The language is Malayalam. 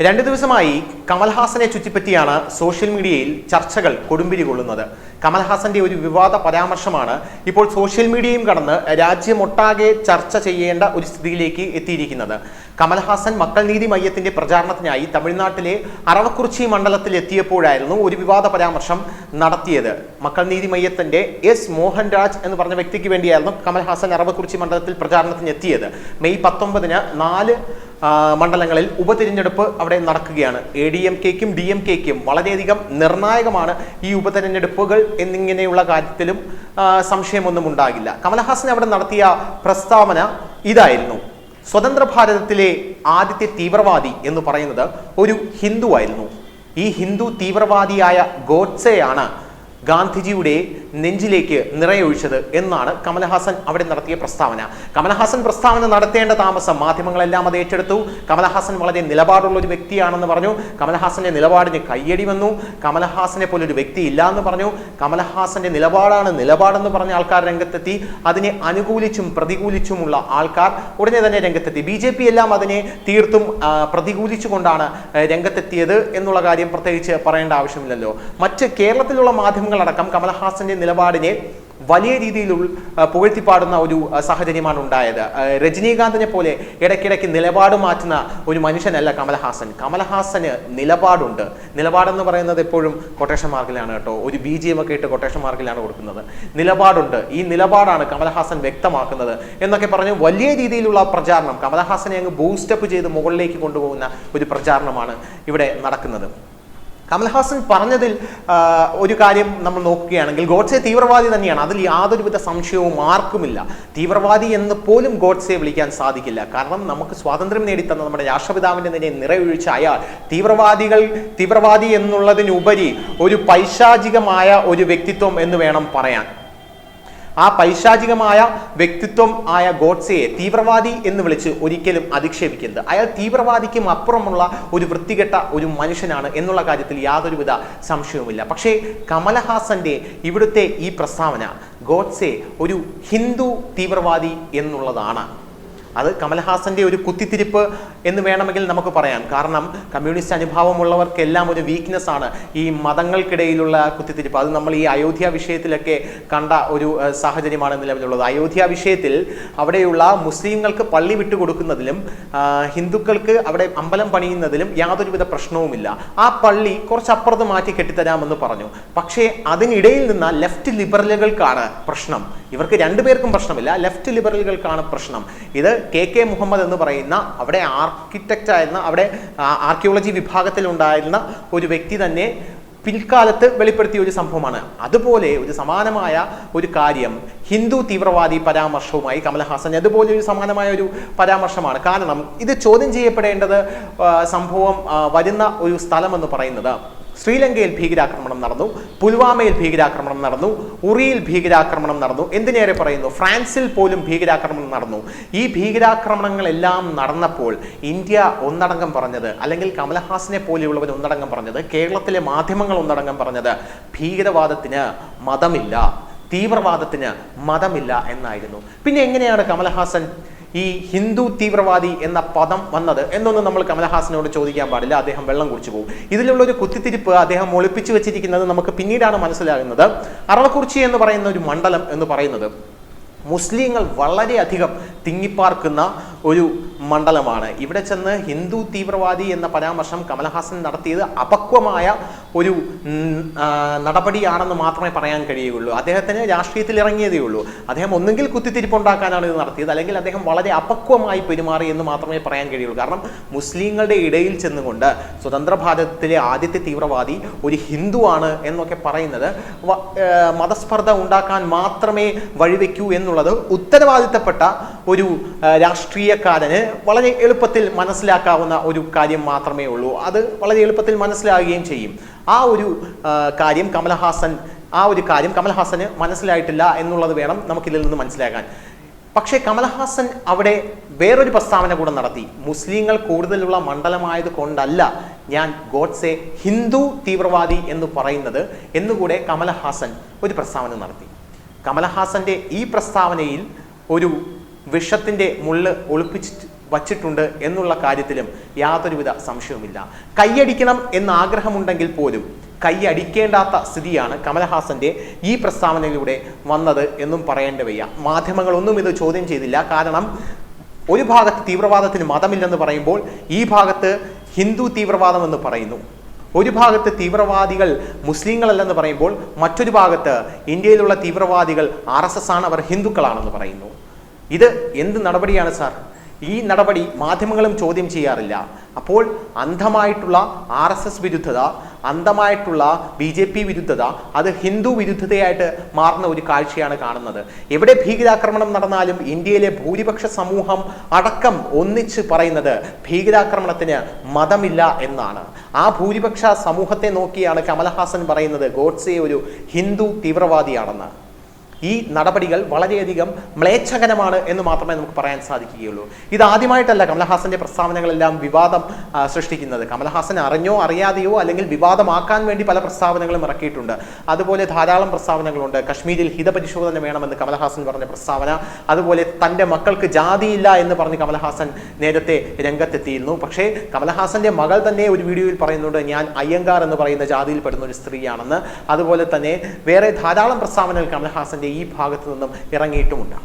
രണ്ട് ദിവസമായി കമൽഹാസനെ ചുറ്റിപ്പറ്റിയാണ് സോഷ്യൽ മീഡിയയിൽ ചർച്ചകൾ കൊടുമ്പിരി കൊള്ളുന്നത് കമൽഹാസന്റെ ഒരു വിവാദ പരാമർശമാണ് ഇപ്പോൾ സോഷ്യൽ മീഡിയയും കടന്ന് രാജ്യമൊട്ടാകെ ചർച്ച ചെയ്യേണ്ട ഒരു സ്ഥിതിയിലേക്ക് എത്തിയിരിക്കുന്നത്. കമൽഹാസൻ മക്കൾ നീതി മയ്യത്തിന്റെ പ്രചാരണത്തിനായി തമിഴ്നാട്ടിലെ അറവക്കുറിച്ചി മണ്ഡലത്തിൽ എത്തിയപ്പോഴായിരുന്നു ഒരു വിവാദ പരാമർശം നടത്തിയത്. മക്കൾ നീതി മയ്യത്തിന്റെ എസ് മോഹൻരാജ് എന്ന് പറഞ്ഞ വ്യക്തിക്ക് വേണ്ടിയായിരുന്നു കമൽഹാസൻ അറവക്കുറിച്ചി മണ്ഡലത്തിൽ പ്രചാരണത്തിന് എത്തിയത് മെയ് പത്തൊമ്പതിന് നാല് മണ്ഡലങ്ങളിൽ ഉപതിരഞ്ഞെടുപ്പ് അവിടെ നടക്കുകയാണ്. എ ഡി എം കെക്കും ഡി എം കെക്കും വളരെയധികം നിർണായകമാണ് ഈ ഉപതെരഞ്ഞെടുപ്പുകൾ എന്നിങ്ങനെയുള്ള കാര്യത്തിലും സംശയമൊന്നും ഉണ്ടാകില്ല. കമൽഹാസൻ അവിടെ നടത്തിയ പ്രസ്താവന ഇതായിരുന്നു. സ്വതന്ത്ര ഭാരതത്തിലെ ആദ്യത്തെ തീവ്രവാദി എന്ന് പറയുന്നത് ഒരു ഹിന്ദു ആയിരുന്നു ഈ ഹിന്ദു തീവ്രവാദിയായ ഗോഡ്സെയാണ് ഗാന്ധിജിയുടെ നെഞ്ചിലേക്ക് നിറയൊഴിച്ചത് എന്നാണ് കമലഹാസൻ അവിടെ നടത്തിയ പ്രസ്താവന. കമലഹാസൻ പ്രസ്താവന നടത്തേണ്ട താമസം മാധ്യമങ്ങളെല്ലാം അത് ഏറ്റെടുത്തു. കമലഹാസൻ വളരെ നിലപാടുള്ള ഒരു വ്യക്തിയാണെന്ന് പറഞ്ഞു. കമലഹാസന്റെ നിലപാടിന് കയ്യടി വന്നു. കമലഹാസനെ പോലെ ഒരു വ്യക്തി ഇല്ല എന്ന് പറഞ്ഞു. കമലഹാസന്റെ നിലപാടാണ് നിലപാടെന്ന് പറഞ്ഞ ആൾക്കാർ രംഗത്തെത്തി. അതിനെ അനുകൂലിച്ചും പ്രതികൂലിച്ചുമുള്ള ആൾക്കാർ ഉടനെ തന്നെ രംഗത്തെത്തി. ബി ജെ പി എല്ലാം അതിനെ തീർത്തും പ്രതികൂലിച്ചുകൊണ്ടാണ് രംഗത്തെത്തിയത് എന്നുള്ള കാര്യം പ്രത്യേകിച്ച് പറയേണ്ട ആവശ്യമില്ലല്ലോ. മറ്റ് കേരളത്തിലുള്ള മാധ്യമങ്ങളടക്കം കമലഹാസന്റെ നിലപാടിനെ വലിയ രീതിയിൽ പുകഴ്ത്തിപ്പാടുന്ന ഒരു സാഹചര്യമാണ് ഉണ്ടായത്. രജനീകാന്തിനെ പോലെ ഇടയ്ക്കിടയ്ക്ക് നിലപാട് മാറ്റുന്ന ഒരു മനുഷ്യനല്ല കമൽഹാസൻ കമലഹാസന് നിലപാടുണ്ട്. നിലപാടെന്ന് പറയുന്നത് എപ്പോഴും കൊട്ടേഷൻ മാർക്കിലാണ് കേട്ടോ. ഒരു ബി ജി എം ഒക്കെ ഇട്ട് കൊട്ടേഷൻ മാർക്കിലാണ് കൊടുക്കുന്നത്. നിലപാടുണ്ട്. ഈ നിലപാടാണ് കമൽഹാസൻ വ്യക്തമാക്കുന്നത് എന്നൊക്കെ പറഞ്ഞ് വലിയ രീതിയിലുള്ള പ്രചാരണം കമൽഹാസനെ അങ്ങ് ബൂസ്റ്റപ്പ് ചെയ്ത് മുകളിലേക്ക് കൊണ്ടുപോകുന്ന ഒരു പ്രചാരണമാണ് ഇവിടെ നടക്കുന്നത്. കമൽഹാസൻ പറഞ്ഞതിൽ ഒരു കാര്യം നമ്മൾ നോക്കുകയാണെങ്കിൽ ഗോഡ്സെ തീവ്രവാദി തന്നെയാണ്. അതിൽ യാതൊരുവിധ സംശയവും ആർക്കുമില്ല. തീവ്രവാദി എന്ന് പോലും ഗോഡ്സെ വിളിക്കാൻ സാധിക്കില്ല. കാരണം നമുക്ക് സ്വാതന്ത്ര്യം നേടിത്തന്ന നമ്മുടെ രാഷ്ട്രപിതാവിന്റെ നിന്നെ നിറയൊഴിച്ച അയാൾ തീവ്രവാദികൾ തീവ്രവാദി എന്നുള്ളതിനുപരി ഒരു പൈശാചികമായ ഒരു വ്യക്തിത്വം എന്ന് വേണം പറയാൻ. ആ പൈശാചികമായ വ്യക്തിത്വം ആയ ഗോഡ്സെയെ തീവ്രവാദി എന്ന് വിളിച്ച് ഒരിക്കലും അധിക്ഷേപിക്കരുത്. അയാൾ തീവ്രവാദിക്കും അപ്പുറമുള്ള ഒരു വൃത്തികെട്ട ഒരു മനുഷ്യനാണ് എന്നുള്ള കാര്യത്തിൽ യാതൊരുവിധ സംശയവുമില്ല. പക്ഷേ കമലഹാസന്റെ ഇവിടുത്തെ ഈ പ്രസ്താവന ഗോഡ്സെ ഒരു ഹിന്ദു തീവ്രവാദി എന്നുള്ളതാണ്. അത് കമൽഹാസന്റെ ഒരു കുത്തിത്തിരിപ്പ് എന്ന് വേണമെങ്കിൽ നമുക്ക് പറയാം. കാരണം കമ്മ്യൂണിസ്റ്റ് അനുഭാവമുള്ളവർക്കെല്ലാം ഒരു വീക്ക്നെസ് ആണ് ഈ മതങ്ങൾക്കിടയിലുള്ള കുത്തിത്തിരിപ്പ്. അത് നമ്മൾ ഈ അയോധ്യ വിഷയത്തിലൊക്കെ കണ്ട ഒരു സാഹചര്യമാണ് നിലവിലുള്ളത്. അയോധ്യ വിഷയത്തിൽ അവിടെയുള്ള മുസ്ലിങ്ങൾക്ക് പള്ളി വിട്ടുകൊടുക്കുന്നതിലും കൊടുക്കുന്നതിലും ഹിന്ദുക്കൾക്ക് അവിടെ അമ്പലം പണിയുന്നതിലും യാതൊരുവിധ പ്രശ്നവുമില്ല. ആ പള്ളി കുറച്ചപ്പുറത്ത് മാറ്റി കെട്ടിത്തരാമെന്ന് പറഞ്ഞു. പക്ഷേ അതിനിടയിൽ നിന്ന് ലെഫ്റ്റ് ലിബറലുകൾക്കാണ് പ്രശ്നം. ഇവർക്ക് രണ്ടുപേർക്കും പ്രശ്നമില്ല. ലെഫ്റ്റ് ലിബറലുകൾക്കാണ് പ്രശ്നം. ഇത് കെ കെ മുഹമ്മദ് എന്ന് പറയുന്ന അവിടെ ആർക്കിടെക്റ്റ് ആയിരുന്ന അവിടെ ആർക്കിയോളജി വിഭാഗത്തിലുണ്ടായിരുന്ന ഒരു വ്യക്തി തന്നെ പിൽക്കാലത്ത് വെളിപ്പെടുത്തിയ ഒരു സംഭവമാണ്. അതുപോലെ ഒരു സമാനമായ ഒരു കാര്യം ഹിന്ദു തീവ്രവാദി പരാമർശവുമായി കമൽഹാസൻ അതുപോലെ ഒരു സമാനമായ ഒരു പരാമർശമാണ്. കാരണം ഇത് ചോദ്യം ചെയ്യപ്പെടേണ്ടത് സംഭവം വരുന്ന ഒരു സ്ഥലമെന്ന് പറയുന്നത്. ശ്രീലങ്കയിൽ ഭീകരാക്രമണം നടന്നു പുൽവാമയിൽ ഭീകരാക്രമണം നടന്നു ഉറിയിൽ ഭീകരാക്രമണം നടന്നു. എന്തിനേറെ പറയുന്നു? ഫ്രാൻസിൽ പോലും ഭീകരാക്രമണം നടന്നു. ഈ ഭീകരാക്രമണങ്ങളെല്ലാം നടന്നപ്പോൾ ഇന്ത്യ ഒന്നടങ്കം പറഞ്ഞത് അല്ലെങ്കിൽ കമലഹാസനെ പോലെയുള്ളവർ ഒന്നടങ്കം പറഞ്ഞത് കേരളത്തിലെ മാധ്യമങ്ങൾ ഒന്നടങ്കം പറഞ്ഞത് ഭീകരവാദത്തിന് മതമില്ല. തീവ്രവാദത്തിന് മതമില്ല എന്നായിരുന്നു. പിന്നെ എങ്ങനെയാണ് കമൽഹാസൻ ഈ ഹിന്ദു തീവ്രവാദി എന്ന പദം വന്നത്? എന്നൊന്നും നമ്മൾ കമൽഹാസനോട് ചോദിക്കാൻ പാടില്ല. അദ്ദേഹം വെള്ളം കുടിച്ചു പോകും. ഇതിലുള്ള ഒരു കുത്തിത്തിരിപ്പ് അദ്ദേഹം ഒളിപ്പിച്ചു വെച്ചിരിക്കുന്നത് നമുക്ക് പിന്നീടാണ് മനസ്സിലാകുന്നത്. അറവക്കുറിച്ചി എന്ന് പറയുന്ന ഒരു മണ്ഡലം എന്ന് പറയുന്നത് മുസ്ലിങ്ങൾ വളരെയധികം തിങ്ങിപ്പാർക്കുന്ന ഒരു മണ്ഡലമാണ്. ഇവിടെ ചെന്ന് ഹിന്ദു തീവ്രവാദി എന്ന പരാമർശം കമൽഹാസൻ നടത്തിയത് അപക്വമായ ഒരു നടപടിയാണെന്ന് മാത്രമേ പറയാൻ കഴിയുകയുള്ളൂ. അദ്ദേഹത്തിന് രാഷ്ട്രീയത്തിൽ ഇറങ്ങിയതേ ഉള്ളൂ. അദ്ദേഹം ഒന്നുകിൽ കുത്തിത്തിരിപ്പുണ്ടാക്കാനാണ് ഇത് നടത്തിയത് അല്ലെങ്കിൽ അദ്ദേഹം വളരെ അപക്വമായി പെരുമാറി എന്ന് മാത്രമേ പറയാൻ കഴിയുള്ളൂ. കാരണം മുസ്ലിങ്ങളുടെ ഇടയിൽ ചെന്നുകൊണ്ട് സ്വതന്ത്ര ഭാരതത്തിലെ ആദ്യത്തെ തീവ്രവാദി ഒരു ഹിന്ദുവാണ് എന്നൊക്കെ പറയുന്നത് മതസ്പർദ്ധ ഉണ്ടാക്കാൻ മാത്രമേ വഴിവെക്കൂ എന്നുള്ളത് ഉത്തരവാദിത്തപ്പെട്ട ഒരു രാഷ്ട്രീയക്കാരന് വളരെ എളുപ്പത്തിൽ മനസ്സിലാക്കാവുന്ന ഒരു കാര്യം മാത്രമേ ഉള്ളൂ. അത് വളരെ എളുപ്പത്തിൽ മനസ്സിലാകുകയും ചെയ്യും. ആ ഒരു കാര്യം കമൽഹാസൻ ആ ഒരു കാര്യം കമൽഹാസന് മനസ്സിലായിട്ടില്ല എന്നുള്ളത് വേണം നമുക്കിതിൽ നിന്ന് മനസ്സിലാക്കാൻ. പക്ഷേ കമൽഹാസൻ അവിടെ വേറൊരു പ്രസ്താവന കൂടെ നടത്തി. മുസ്ലിങ്ങൾ കൂടുതലുള്ള മണ്ഡലമായത് കൊണ്ടല്ല ഞാൻ ഗോഡ്സെ ഹിന്ദു തീവ്രവാദി എന്ന് പറയുന്നത് എന്നുകൂടെ കമൽഹാസൻ ഒരു പ്രസ്താവന നടത്തി. കമൽഹാസന്റെ ഈ പ്രസ്താവനയിൽ ഒരു വിഷത്തിന്റെ മുള്ള് ഒളിപ്പിച്ച് വച്ചിട്ടുണ്ട് എന്നുള്ള കാര്യത്തിലും യാതൊരുവിധ സംശയവുമില്ല. കൈയടിക്കണം എന്ന ആഗ്രഹമുണ്ടെങ്കിൽ പോലും കൈയടിക്കേണ്ടാത്ത സ്ഥിതിയാണ് കമലഹാസന്റെ ഈ പ്രസ്താവനയിലൂടെ വന്നത് എന്നും പറയേണ്ടി വയ്യ. മാധ്യമങ്ങളൊന്നും ഇത് ചോദ്യം ചെയ്തില്ല. കാരണം ഒരു ഭാഗത്ത് തീവ്രവാദത്തിന് മതമില്ലെന്ന് പറയുമ്പോൾ ഈ ഭാഗത്ത് ഹിന്ദു തീവ്രവാദം എന്ന് പറയുന്നു. ഒരു ഭാഗത്ത് തീവ്രവാദികൾ മുസ്ലിങ്ങളല്ലെന്ന് പറയുമ്പോൾ മറ്റൊരു ഭാഗത്ത് ഇന്ത്യയിലുള്ള തീവ്രവാദികൾ ആർ എസ് എസ് ആണ് അവർ ഹിന്ദുക്കളാണെന്ന് പറയുന്നു. ഇത് എന്ത് നടപടിയാണ് സാർ? ഈ നടപടി മാധ്യമങ്ങളും ചോദ്യം ചെയ്യാറില്ല. അപ്പോൾ അന്ധമായിട്ടുള്ള ആർ എസ് എസ് വിരുദ്ധത അന്ധമായിട്ടുള്ള ബി ജെ പി വിരുദ്ധത അത് ഹിന്ദു വിരുദ്ധതയായിട്ട് മാറുന്ന ഒരു കാഴ്ചയാണ് കാണുന്നത്. എവിടെ ഭീകരാക്രമണം നടന്നാലും ഇന്ത്യയിലെ ഭൂരിപക്ഷ സമൂഹം അടക്കം ഒന്നിച്ച് പറയുന്നത് ഭീകരാക്രമണത്തിന് മതമില്ല എന്നാണ്. ആ ഭൂരിപക്ഷ സമൂഹത്തെ നോക്കിയാണ് കമൽഹാസൻ പറയുന്നത് ഗോഡ്സെ ഒരു ഹിന്ദു തീവ്രവാദിയാണെന്ന്. ഈ നടപടികൾ വളരെയധികം മ്ലേച്ഛകരമാണ് എന്ന് മാത്രമേ നമുക്ക് പറയാൻ സാധിക്കുകയുള്ളൂ. ഇത് ആദ്യമായിട്ടല്ല കമലഹാസന്റെ പ്രസ്താവനകളെല്ലാം വിവാദം സൃഷ്ടിക്കുന്നത്. കമലഹാസൻ അറിഞ്ഞോ അറിയാതെയോ അല്ലെങ്കിൽ വിവാദമാക്കാൻ വേണ്ടി പല പ്രസ്താവനകളും ഇറക്കിയിട്ടുണ്ട്. അതുപോലെ ധാരാളം പ്രസ്താവനകളുണ്ട്. കശ്മീരിൽ ഹിതപരിശോധന വേണമെന്ന് കമലഹാസൻ പറഞ്ഞ പ്രസ്താവന അതുപോലെ തന്റെ മക്കൾക്ക് ജാതിയില്ല എന്ന് പറഞ്ഞ് കമലഹാസൻ നേരത്തെ രംഗത്തെത്തിയിരുന്നു. പക്ഷേ കമലഹാസന്റെ മകൾ തന്നെ ഒരു വീഡിയോയിൽ പറയുന്നുണ്ട് ഞാൻ അയ്യങ്കാർ എന്ന് പറയുന്ന ജാതിയിൽപ്പെടുന്ന ഒരു സ്ത്രീയാണെന്ന്. അതുപോലെ തന്നെ വേറെ ധാരാളം പ്രസ്താവനകൾ കമലഹാസന്റെ ഈ ഭാഗത്തു നിന്നും ഇറങ്ങിയിട്ടുമുണ്ട്.